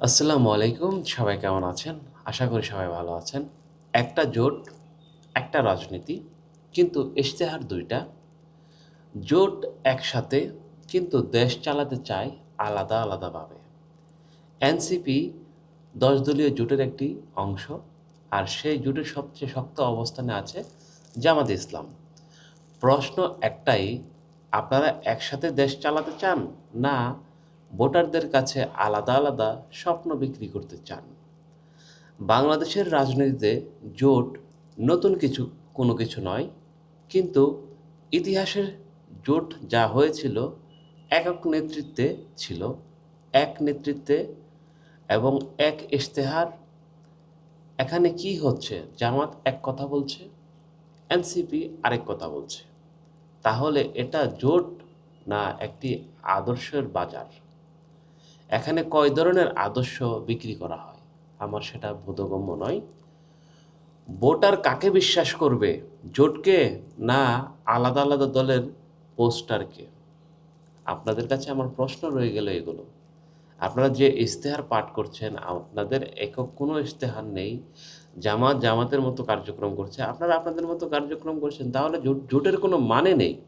আসসালামু আলাইকুম, সবাই কেমন আছেন? আশা করি সবাই ভালো আছেন। একটা জোট, একটা রাজনীতি, কিন্তু ইশতেহার দুইটা। জোট একসাথে, কিন্তু দেশ চালাতে চায় আলাদা আলাদাভাবে। এনসিপি দশ দলীয় জোটের একটি অংশ, আর সেই জোটের সবচেয়ে শক্ত অবস্থানে আছে জামাত ইসলাম। প্রশ্ন একটাই, আপনারা একসাথে দেশ চালাতে চান না ভোটারদের কাছে আলাদা আলাদা স্বপ্ন বিক্রি করতে চান। বাংলাদেশের রাজনীতিতে জোট নতুন কিছু, কোনো কিছু নয়। কিন্তু ইতিহাসের জোট যা হয়েছিল, একক নেতৃত্বে ছিল। এক নেতৃত্বে এবং এক ইশতেহার। এখানে কি হচ্ছে? জামাত এক কথা বলছে, এনসিপি আরেক কথা বলছে। তাহলে এটা জোট না একটি আদর্শের বাজার? এখানে কয় ধরনের আদর্শ বিক্রি করা হয়? আমার সেটা বোধগম্য নয়। ভোটার কাকে বিশ্বাস করবে? জোটকে না আলাদা আলাদা দলের পোস্টারকে? আপনাদের কাছে আমার প্রশ্ন রয়ে গেল এগুলো। আপনারা যে ইশতেহার পাঠ করছেন, আপনাদের একক কোনো ইশতেহার নেই। জামাত জামাতের মতো কার্যক্রম করছে। আপনারা আপনাদের মতো কার্যক্রম করছেন, তাহলে জোট, জোটের কোনো মানে নেই।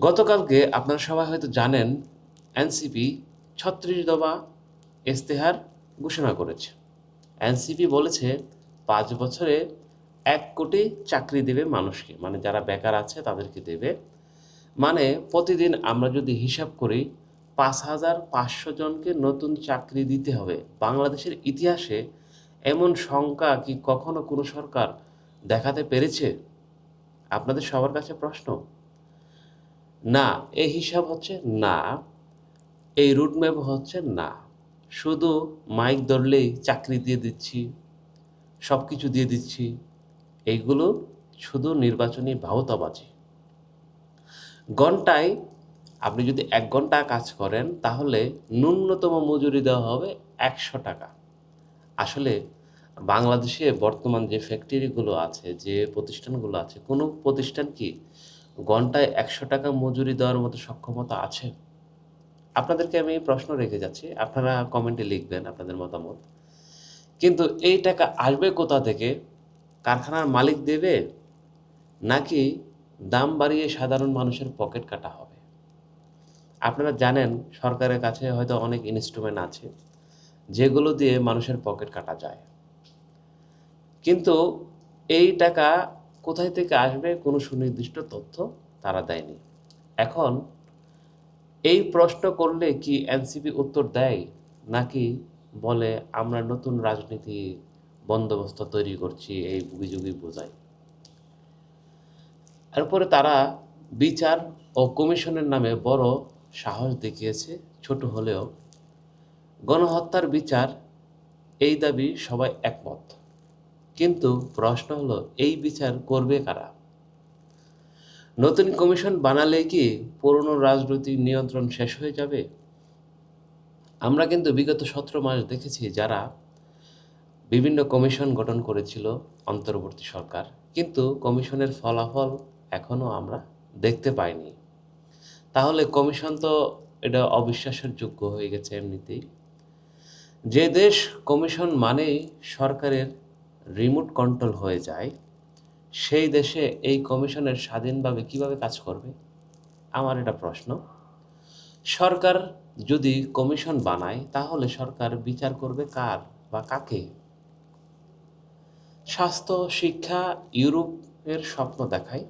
গতকালকে আপনারা সবাই হয়তো জানেন এনসিপি ছত্রিশ দফা ইশতেহার ঘোষণা করেছে। এনসিপি বলেছে পাঁচ বছরে এক কোটি চাকরি দেবে মানুষকে মানে যারা বেকার আছে তাদেরকে দেবে। মানে প্রতিদিন আমরা যদি হিসাব করি, পাঁচ হাজার পাঁচশো জনকে নতুন চাকরি দিতে হবে। বাংলাদেশের ইতিহাসে এমন সংখ্যা কি কখনো কোনো সরকার দেখাতে পেরেছে? আপনাদের সবার কাছে প্রশ্ন? না, এই হিসাব হচ্ছে না। এই রুটম্যাপ হচ্ছে না। শুধু মাইক ধরলেই চাকরি দিয়ে দিচ্ছি সব কিছু দিয়ে দিচ্ছি, এইগুলো শুধু নির্বাচনী ভাওতাবাজি। ঘন্টায় আপনি যদি এক ঘণ্টা কাজ করেন, তাহলে ন্যূনতম মজুরি দেওয়া হবে একশো টাকা। আসলে বাংলাদেশে বর্তমান যে ফ্যাক্টরিগুলো আছে, যে প্রতিষ্ঠানগুলো আছে, কোনো প্রতিষ্ঠান কি ঘন্টায় একশো টাকা মজুরি দেওয়ার মতো সক্ষমতা আছে? আপনাদেরকে আমি প্রশ্ন রেখে যাচ্ছি। আপনারা কমেন্টে লিখবেন আপনাদের মতামত। কিন্তু এই টাকা আসবে কোথা থেকে? কারখানার মালিক দেবে? নাকি দাম বাড়িয়ে সাধারণ মানুষের পকেট কাটা হবে? আপনারা জানেন, সরকারের কাছে হয়তো অনেক ইনস্ট্রুমেন্ট আছে, যেগুলো দিয়ে মানুষের পকেট কাটা যায়। কিন্তু এই টাকা কোথায় থেকে আসবে কোনো সুনির্দিষ্ট তথ্য তারা দেয়নি। এখন এই প্রশ্ন করলে কি এনসিপি উত্তর দেয়? নাকি বলে, আমরা নতুন রাজনীতি বন্দোবস্ত তৈরি করছি, এই বুগিযুগি বোঝায় এরপরে তারা বিচার ও কমিশনের নামে বড় সাহস দেখিয়েছে, ছোট হলেও। গণহত্যার বিচার, এই দাবি সবাই একমত। কিন্তু প্রশ্ন হলো, এই বিচার করবে কারা? নতুন কমিশন বানালে কি পুরনো রাজনৈতিক নিয়ন্ত্রণ শেষ হয়ে যাবে? আমরা কিন্তু বিগত সতেরো মাস দেখেছি যারা বিভিন্ন কমিশন গঠন করেছিল অন্তর্বর্তী সরকার। কিন্তু কমিশনের ফলাফল এখনও আমরা দেখতে পাইনি। তাহলে কমিশন তো এটা অবিশ্বাসের যোগ্য হয়ে গেছে এমনিতেই। যে দেশ কমিশন মানেই সরকারের রিমোট কন্ট্রোল হয়ে যায় সেই দেশে এই কমিশনের স্বাধীনভাবে কীভাবে কাজ করবে? আমার এটা প্রশ্ন। সরকার যদি কমিশন বানায়, তাহলে সরকার বিচার করবে কার বা কাকে? স্বাস্থ্য, শিক্ষা, ইউরোপের স্বপ্ন দেখায়।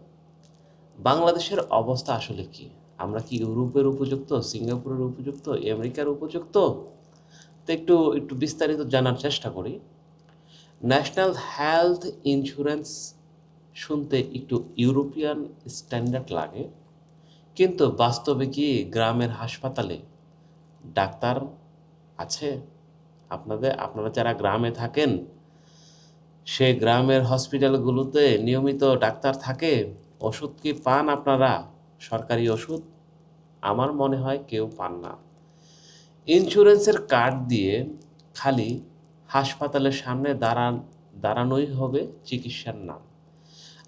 বাংলাদেশের অবস্থা আসলে কি? আমরা কি ইউরোপের উপযুক্ত, সিঙ্গাপুরের উপযুক্ত, আমেরিকার উপযুক্ত? তো একটু একটু বিস্তারিত জানার চেষ্টা করি। ন্যাশনাল হেলথ ইন্স্যুরেন্স শুনতে একটু ইউরোপিয়ান স্ট্যান্ডার্ড লাগে। কিন্তু বাস্তবে কি গ্রামের হাসপাতালে ডাক্তার আছে? আপনাদের, আপনারা যারা গ্রামে থাকেন, সে গ্রামের হসপিটালগুলোতে নিয়মিত ডাক্তার থাকে। ওষুধ কি পান আপনারা? সরকারি ওষুধ? আমার মনে হয় কেউ পান না। ইন্স্যুরেন্সের কার্ড দিয়ে খালি হাসপাতালের সামনে দাঁড়ান, দাঁড়ানোই হবে চিকিৎসার নাম।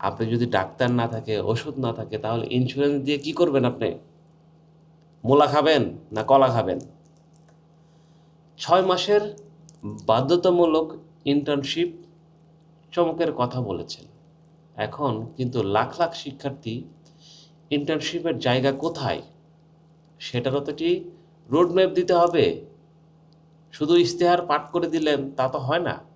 আপনি যদি ডাক্তার না থাকে, ওষুধ না থাকে, তাহলে ইন্স্যুরেন্স দিয়ে কি করবেন আপনি? মোলা খাবেন না কলা খাবেন? ছয় মাসের বাধ্যতামূলক ইন্টার্নশিপ চমকের কথা বলেছেন। এখন কিন্তু লাখ লাখ শিক্ষার্থী ইন্টার্নশিপের জায়গা কোথায়? সেটারও তো রোডম্যাপ দিতে হবে। শুধু ইশতেহার পাঠ করে দিলেন, তা তো হয় না।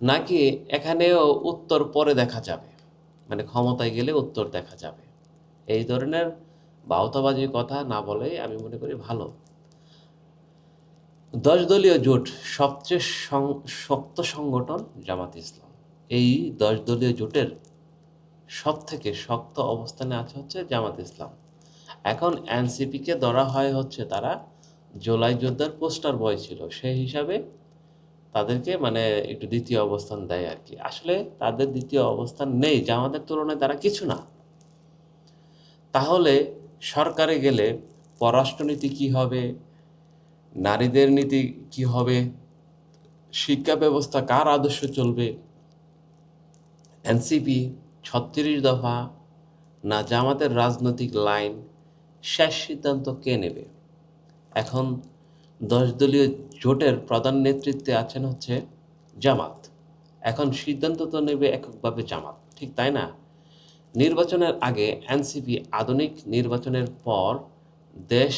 নাকি এখানেও উত্তর পরে দেখা যাবে? মানে ক্ষমতায় গেলে উত্তর দেখা যাবে। এই ধরনের বাউতাবাজির কথা না বলে আমি মনে করি ভালো। দশ দলীয় জোট সবচেয়ে শক্ত সংগঠন জামাত ইসলাম। এই দশ দলীয় জোটের সব থেকে শক্ত অবস্থানে আছে হচ্ছে জামাত ইসলাম। এখন এনসিপিকে ধরা হয় হচ্ছে তারা জোলাই যোদ্ধার পোস্টার বয় ছিল। সেই হিসাবে তাদেরকে মানে একটু দ্বিতীয় অবস্থান দেয় আর কি। আসলে তাদের দ্বিতীয় অবস্থান নেই, যে আমাদের তুলনায় তারা কিছু না। তাহলে সরকারে গেলে পররাষ্ট্রনীতি কি হবে? নারীদের নীতি কি হবে? শিক্ষা ব্যবস্থা কার আদর্শ চলবে? এনসিপি ছত্রিশ দফা না জামাতের রাজনৈতিক লাইন শেষ সিদ্ধান্ত কে নেবে? এখন দশ দলীয় জোটের প্রধান নেতৃত্বে আছেন হচ্ছে জামাত। এখন সিদ্ধান্ত তো নেবে এককভাবে জামাত, ঠিক তাই না? নির্বাচনের আগে এনসিপি আধুনিক নির্বাচনের পর দেশ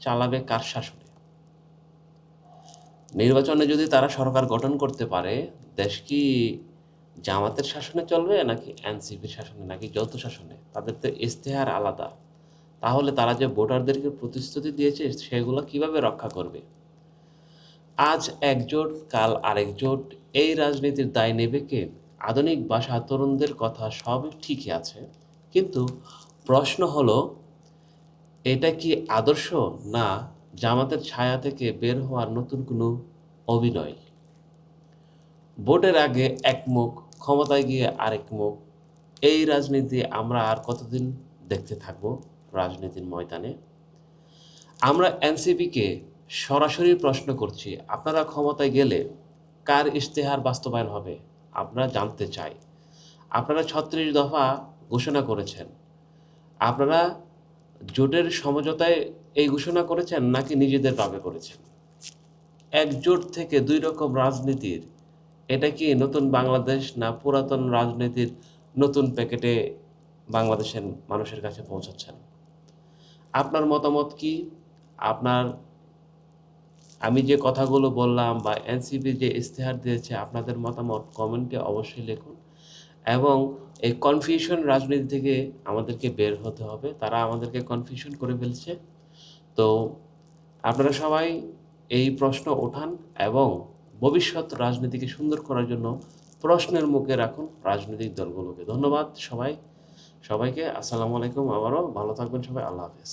চালাবে কার শাসনে? নির্বাচনে যদি তারা সরকার গঠন করতে পারে, দেশ কি জামাতের শাসনে চলবে নাকি এনসিপির শাসনে নাকি যৌথ শাসনে? তাদের তো ইশতেহার আলাদা। তাহলে তারা যে ভোটারদেরকে প্রতিশ্রুতি দিয়েছে সেগুলো কীভাবে রক্ষা করবে? আজ একজোট কাল আরেক জোট, এই রাজনীতির দায় নেবে কে? আধুনিক ভাষা তরুণদের কথা সব ঠিকই আছে, কিন্তু প্রশ্ন হলো, এটা কি আদর্শ না জামাতের ছায়া থেকে বের হওয়ার নতুন কোনো অভিনয়? ভোটের আগে এক মুখ, ক্ষমতায় গিয়ে আরেক মুখ, এই রাজনীতি আমরা আর কতদিন দেখতে থাকব? রাজনীতির ময়দানে। আমরা এনসিপিকে সরাসরি প্রশ্ন করছি, আপনারা ক্ষমতায় গেলে কার ইশতেহার বাস্তবায়ন হবে? আমরা জানতে চাই। আপনারা ছত্রিশ দফা ঘোষণা করেছেন। আপনারা জোটের সমঝোতায় এই ঘোষণা করেছেন নাকি নিজেদের ভাবে করেছেন? একজোট থেকে দুই রকম রাজনীতির, এটা কি নতুন বাংলাদেশ না পুরাতন রাজনীতির নতুন প্যাকেটে বাংলাদেশের মানুষের কাছে পৌঁছাচ্ছেন? আপনার মতামত কি? আপনার, আমি যে কথাগুলো বললাম বা এনসিপি যে ইশতেহার দিয়েছে, আপনাদের মতামত কমেন্টে অবশ্যই লিখুন। এবং এই কনফিউশন রাজনীতি থেকে আমাদেরকে বের হতে হবে। তারা আমাদেরকে কনফিউশন করে ফেলছে। তো আপনারা সবাই এই প্রশ্ন ওঠান এবং ভবিষ্যৎ রাজনীতিকে সুন্দর করার জন্য প্রশ্নের মুখে রাখুন রাজনৈতিক দলগুলোকে। ধন্যবাদ সবাই। সবাইকে আসসালামু আলাইকুম আবারও ভালো থাকবেন সবাই আল্লাহ হাফেজ।